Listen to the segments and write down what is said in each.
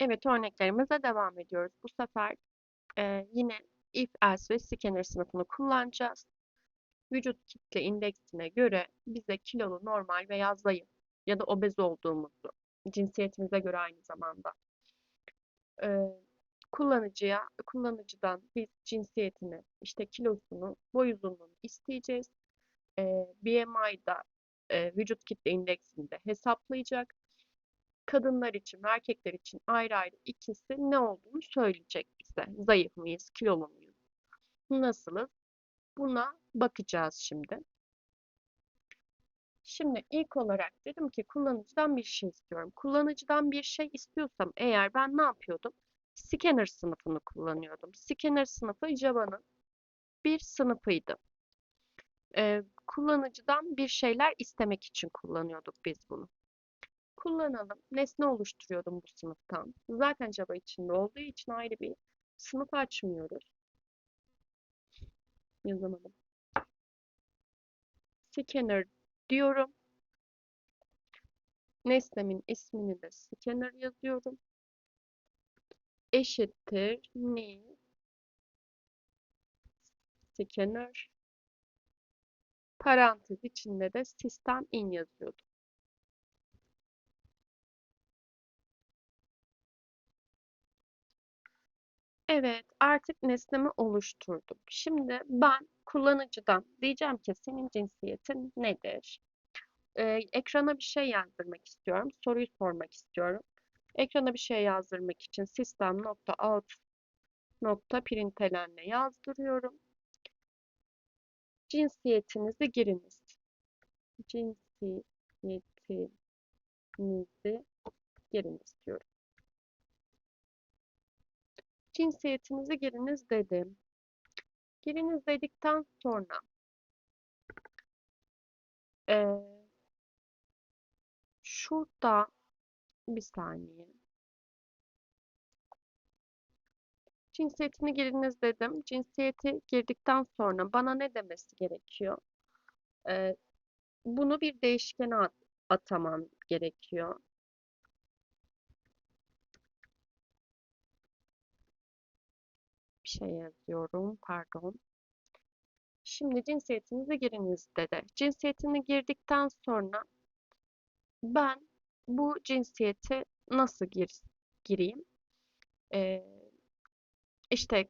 Evet, örneklerimize devam ediyoruz. Bu sefer e, yine if, else ve scanner sınıfını kullanacağız. Vücut kitle indeksine göre bize kilolu, normal veya zayıf ya da obez olduğumuzu, cinsiyetimize göre aynı zamanda e, kullanıcıya, kullanıcıdan biz cinsiyetini, işte kilosunu, boy uzunluğunu isteyeceğiz. E, BMI'da e, vücut kitle indeksinde hesaplayacak kadınlar için ve erkekler için ayrı ayrı ikisi ne olduğunu söyleyecek bize. Zayıf mıyız, kilolu muyuz, nasılız? Buna bakacağız şimdi. Şimdi ilk olarak dedim ki kullanıcıdan bir şey istiyorum. Kullanıcıdan bir şey istiyorsam eğer ben ne yapıyordum? Scanner sınıfını kullanıyordum. Scanner sınıfı Java'nın bir sınıfıydı. Ee, kullanıcıdan bir şeyler istemek için kullanıyorduk biz bunu kullanalım. Nesne oluşturuyordum bu sınıftan. Zaten Java içinde olduğu için ayrı bir sınıf açmıyoruz. Yazamadım. Scanner diyorum. Nesnemin ismini de scanner yazıyorum. Eşittir new scanner parantez içinde de sistem in yazıyordum. Evet, artık nesnemi oluşturdum. Şimdi ben kullanıcıdan diyeceğim ki senin cinsiyetin nedir? Ee, ekrana bir şey yazdırmak istiyorum. Soruyu sormak istiyorum. Ekrana bir şey yazdırmak için system.out.println'le yazdırıyorum. Cinsiyetinizi giriniz. Cinsiyetinizi giriniz diyorum. Cinsiyetinizi giriniz dedim. Giriniz dedikten sonra e, şurada bir saniye. Cinsiyetini giriniz dedim. Cinsiyeti girdikten sonra bana ne demesi gerekiyor? E, bunu bir değişkene at atamam gerekiyor. Şey yazıyorum. Pardon. Şimdi cinsiyetinizi giriniz dedi. Cinsiyetini girdikten sonra ben bu cinsiyeti nasıl gir, gireyim? Ee, işte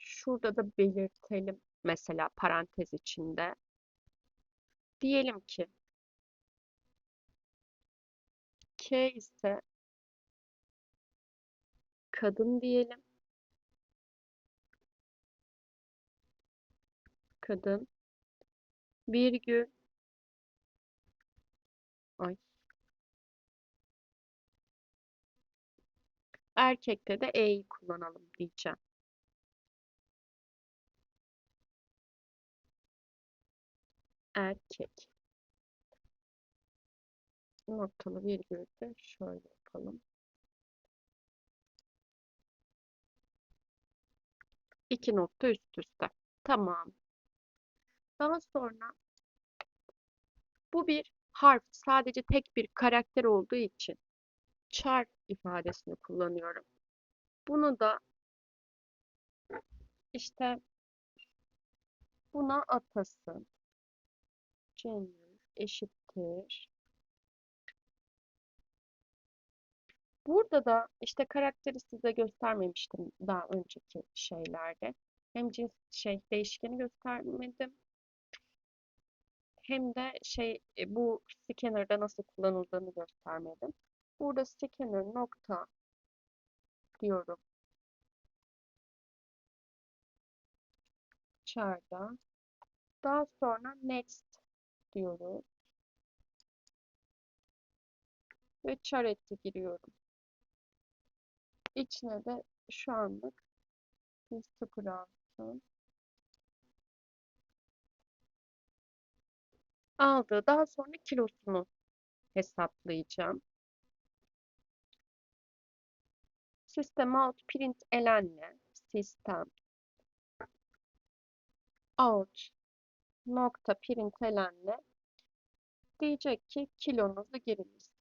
şurada da belirtelim mesela parantez içinde. Diyelim ki K ise kadın diyelim. Kadın virgül ay erkekte de e'yi kullanalım diyeceğim. Erkek. Noktalı virgül de şöyle yapalım. İki nokta üst üste. Tamam. Daha sonra bu bir harf sadece tek bir karakter olduğu için char ifadesini kullanıyorum. Bunu da işte buna atasın. Gender eşittir. Burada da işte karakteri size göstermemiştim daha önceki şeylerde. Hem cins şey değişkeni göstermedim hem de şey e, bu scanner'da nasıl kullanıldığını göstermedim. Burada scanner nokta diyorum. Char'da. Daha sonra next diyoruz. Ve char etti giriyorum. İçine de şu anlık 106 aldığı daha sonra kilosunu hesaplayacağım. System out print elenle sistem out nokta print elenle diyecek ki kilonuzu giriniz.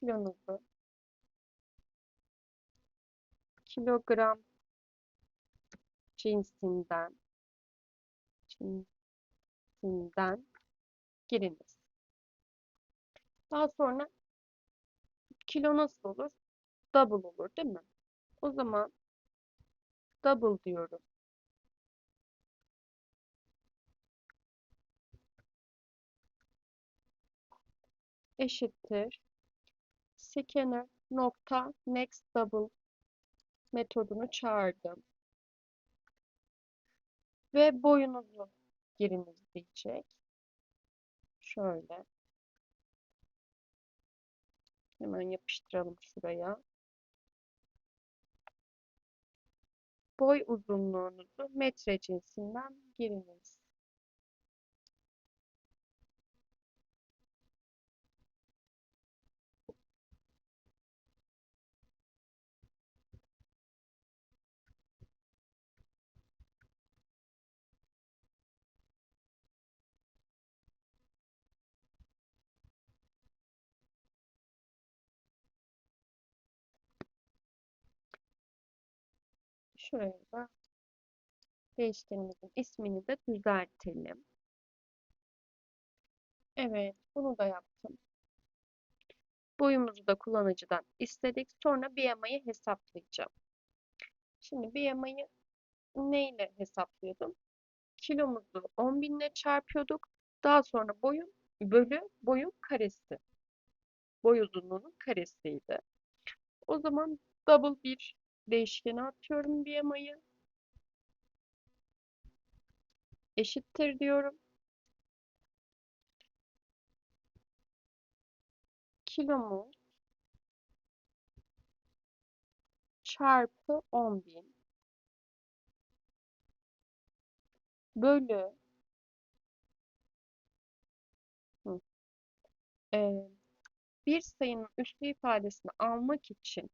Kilonuzu kilogram cinsinden cinsinden giriniz. Daha sonra kilo nasıl olur? Double olur değil mi? O zaman double diyorum. eşittir scanner nokta next double metodunu çağırdım. Ve boyunuzu giriniz diyecek. Şöyle. Hemen yapıştıralım şuraya. Boy uzunluğunuzu metre cinsinden giriniz. Şuraya da değişkenimizin ismini de düzeltelim. Evet, bunu da yaptım. Boyumuzu da kullanıcıdan istedik. Sonra BMI'yi hesaplayacağım. Şimdi BMI'yi neyle hesaplıyordum? Kilomuzu 10 binle çarpıyorduk. Daha sonra boyun bölü boyun karesi. Boy uzunluğunun karesiydi. O zaman double bir değişkeni atıyorum BMI'yi. Eşittir diyorum. Kilomuz çarpı 10.000 bölü bir sayının üslü ifadesini almak için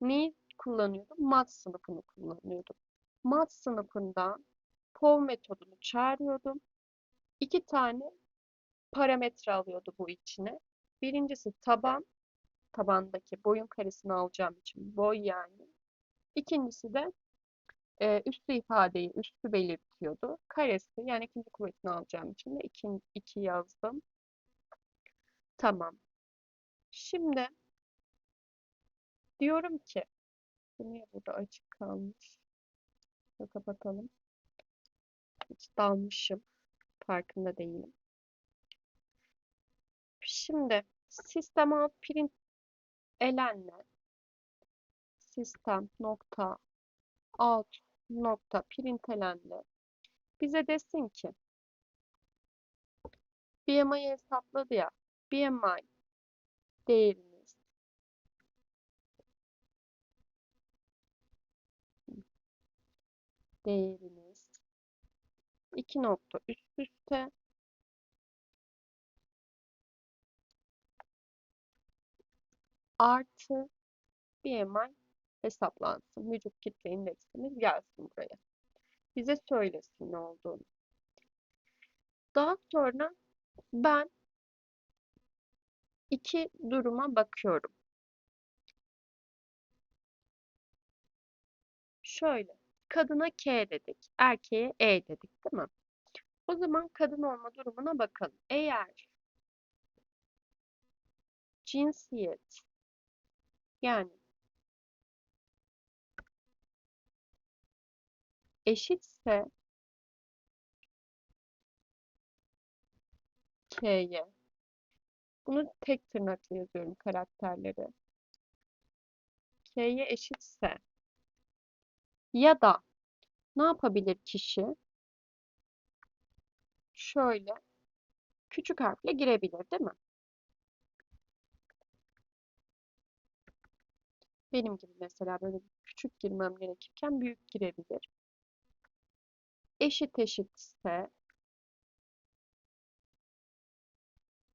neyi kullanıyordum? Mat sınıfını kullanıyordum. Mat sınıfından POV metodunu çağırıyordum. İki tane parametre alıyordu bu içine. Birincisi taban, tabandaki boyun karesini alacağım için boy yani. İkincisi de e, üstü ifadeyi, üstü belirtiyordu. Karesi yani ikinci kuvvetini alacağım için de 2, 2 yazdım. Tamam. Şimdi diyorum ki niye burada açık kalmış? Şöyle kapatalım. Hiç dalmışım. Farkında değilim. Şimdi sistem out print elenle sistem nokta out nokta println'le bize desin ki BMI'yi hesapladı ya BMI değeriniz değeriniz 2 nokta üst üste artı BMI hesaplansın. Vücut kitle indeksimiz gelsin buraya. Bize söylesin ne olduğunu. Daha sonra ben iki duruma bakıyorum. Şöyle, kadına K dedik, erkeğe E dedik değil mi? O zaman kadın olma durumuna bakalım. Eğer cinsiyet yani eşitse K'ye bunu tek tırnakla yazıyorum karakterleri. K'ye eşitse ya da ne yapabilir kişi? Şöyle küçük harfle girebilir değil mi? Benim gibi mesela böyle küçük girmem gerekirken büyük girebilir. Eşit eşitse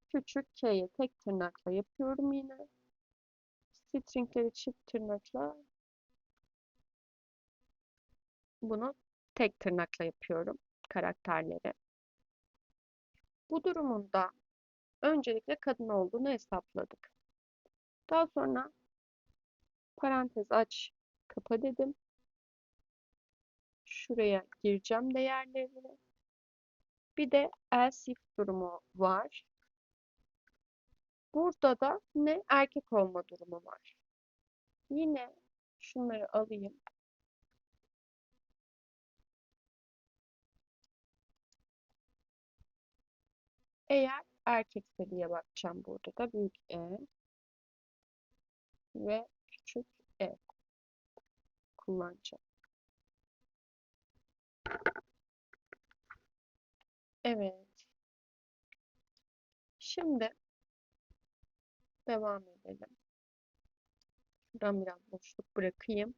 küçük k'ye tek tırnakla yapıyorum yine. Stringleri çift tırnakla bunu tek tırnakla yapıyorum karakterleri. Bu durumunda öncelikle kadın olduğunu hesapladık. Daha sonra parantez aç, kapa dedim. Şuraya gireceğim değerlerini. Bir de else if durumu var. Burada da ne erkek olma durumu var. Yine şunları alayım. Eğer erkekse diye bakacağım burada da büyük E ve küçük E kullanacağım. Evet. Şimdi devam edelim. Şuradan biraz boşluk bırakayım.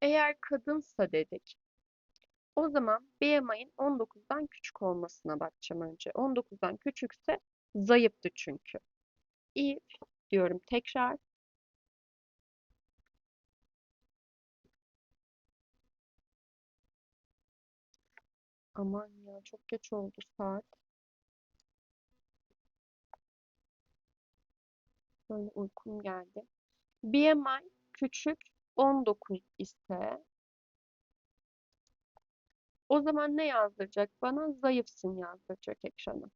Eğer kadınsa dedik. O zaman BMI'nin 19'dan küçük olmasına bakacağım önce. 19'dan küçükse zayıftı çünkü. If diyorum tekrar. Aman ya çok geç oldu saat. Böyle uykum geldi. BMI küçük 19 ise o zaman ne yazdıracak bana? Zayıfsın yazdıracak ekrana.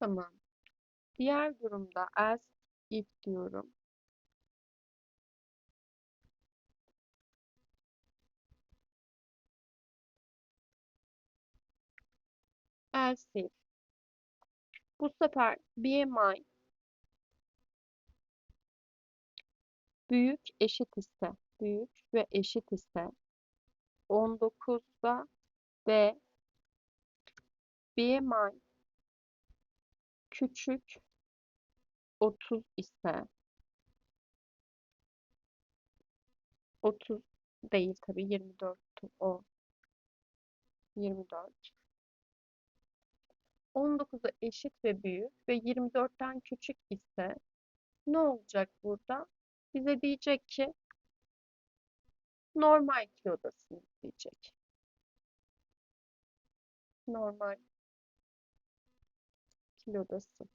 Tamam. Diğer durumda else if diyorum. Else if. Bu sefer BMI büyük eşit ise büyük ve eşit ise 19'da ve BMI küçük 30 ise 30 değil tabii 24 o 24 19'a eşit ve büyük ve 24'ten küçük ise ne olacak burada? Bize diyecek ki normal kilodasınız diyecek. Normal kilodasın.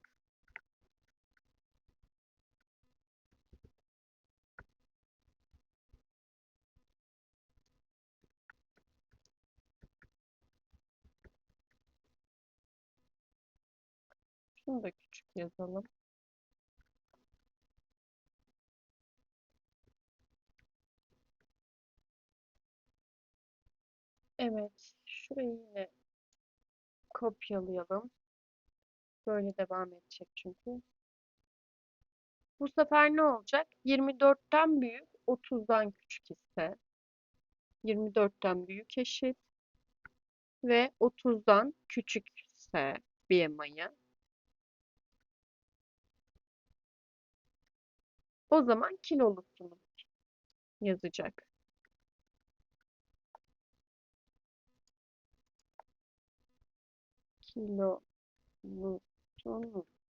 Şunu da küçük yazalım. Evet, şurayı yine kopyalayalım. Böyle devam edecek çünkü. Bu sefer ne olacak? 24'ten büyük, 30'dan küçük ise 24'ten büyük eşit ve 30'dan küçükse BMI'yi o zaman kilolusunuz yazacak. Kilolusunuz.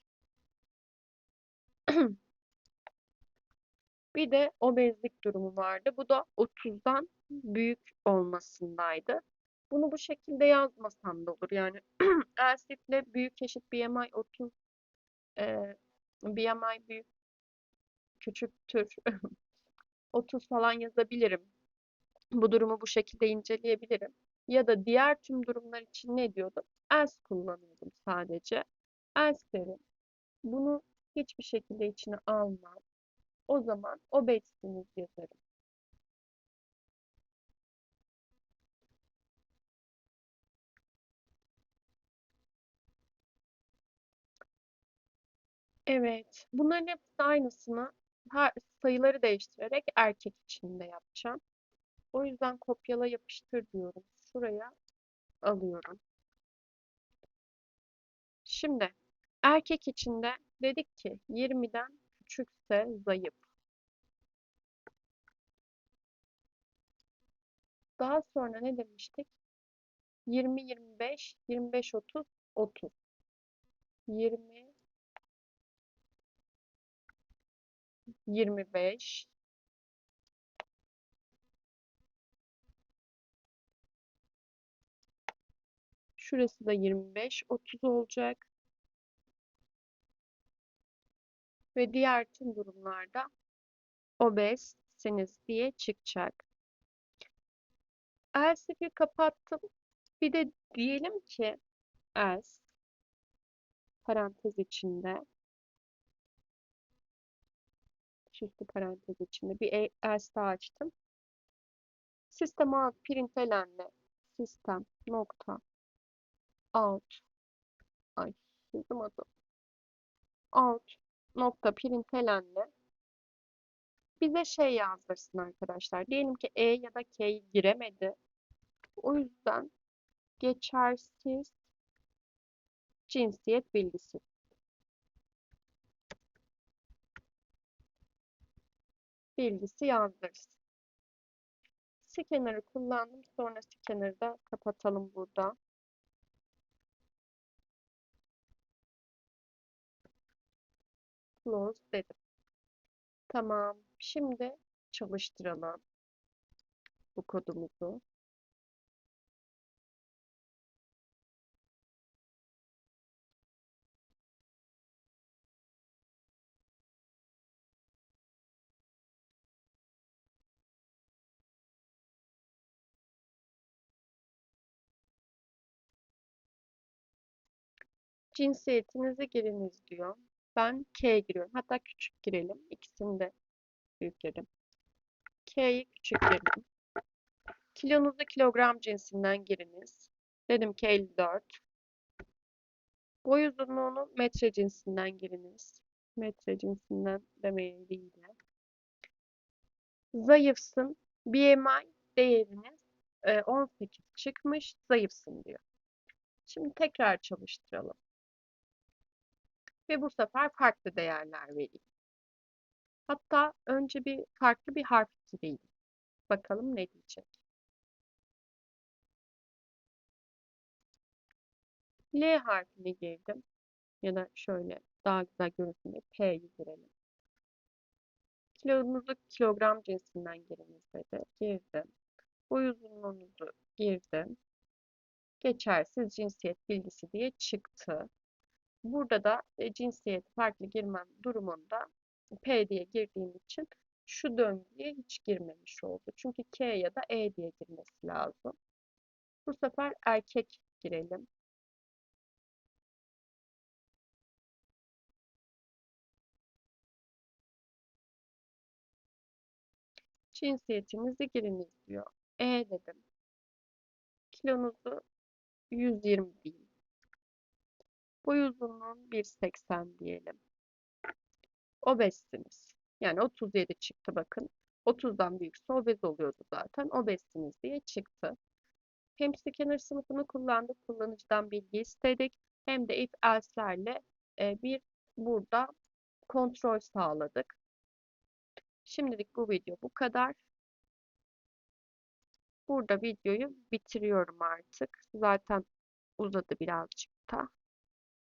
Bir de obezlik durumu vardı. Bu da 30'dan büyük olmasındaydı. Bunu bu şekilde yazmasam da olur. Yani else if'le büyük eşit BMI 30 e, BMI büyük küçüktür 30 falan yazabilirim. Bu durumu bu şekilde inceleyebilirim. Ya da diğer tüm durumlar için ne diyordum? Else kullanıyordum sadece. Else. Bunu hiçbir şekilde içine almam. O zaman obezsiniz yazarım. Evet, bunların hepsi aynısını sayıları değiştirerek erkek için de yapacağım. O yüzden kopyala yapıştır diyorum. Şuraya alıyorum. Şimdi erkek için de dedik ki 20'den küçükse zayıf. Daha sonra ne demiştik? 20 25 25 30 30. 20 25 Şurası da 25 30 olacak. Ve diğer tüm durumlarda obezsiniz diye çıkacak. Else'yi kapattım. Bir de diyelim ki else parantez içinde çiftli parantez içinde bir else daha açtım. Sistem out println'le sistem nokta out ay yazamadım out nokta println'le bize şey yazdırsın arkadaşlar. Diyelim ki E ya da K'yi giremedi. O yüzden geçersiz cinsiyet bilgisi. Bilgisi yazdırsın. Scanner'ı kullandım. Sonra scanner'ı da kapatalım burada. Close dedim. Tamam. Şimdi çalıştıralım bu kodumuzu. Cinsiyetinizi giriniz diyor. Ben K giriyorum. Hatta küçük girelim. İkisini de büyükledim. K'yi küçük girdim. Kilonuzu kilogram cinsinden giriniz. Dedim ki 54. Boy uzunluğunu metre cinsinden giriniz. Metre cinsinden demeyin değil de. Zayıfsın. BMI değeriniz 18 çıkmış. Zayıfsın diyor. Şimdi tekrar çalıştıralım. Ve bu sefer farklı değerler vereyim. Hatta önce bir farklı bir harf gireyim. Bakalım ne diyecek. L harfini girdim. Ya da şöyle daha güzel görünsün diye P'yi girelim. Kilonuzu kilogram cinsinden giriniz dedi. Girdim. Boy uzunluğunuzu girdim. Geçersiz cinsiyet bilgisi diye çıktı. Burada da e, cinsiyet farklı girmem durumunda P diye girdiğim için şu döngüye hiç girmemiş oldu. Çünkü K ya da E diye girmesi lazım. Bu sefer erkek girelim. Cinsiyetinizi giriniz diyor. E dedim. Kilonuzu 120 bin. Boy uzunluğun 1.80 diyelim. Obezsiniz. Yani 37 çıktı bakın. 30'dan büyükse obez oluyordu zaten. Obezsiniz diye çıktı. Hem scanner sınıfını kullandık. Kullanıcıdan bilgi istedik. Hem de if else'lerle e, bir burada kontrol sağladık. Şimdilik bu video bu kadar. Burada videoyu bitiriyorum artık. Zaten uzadı birazcık da.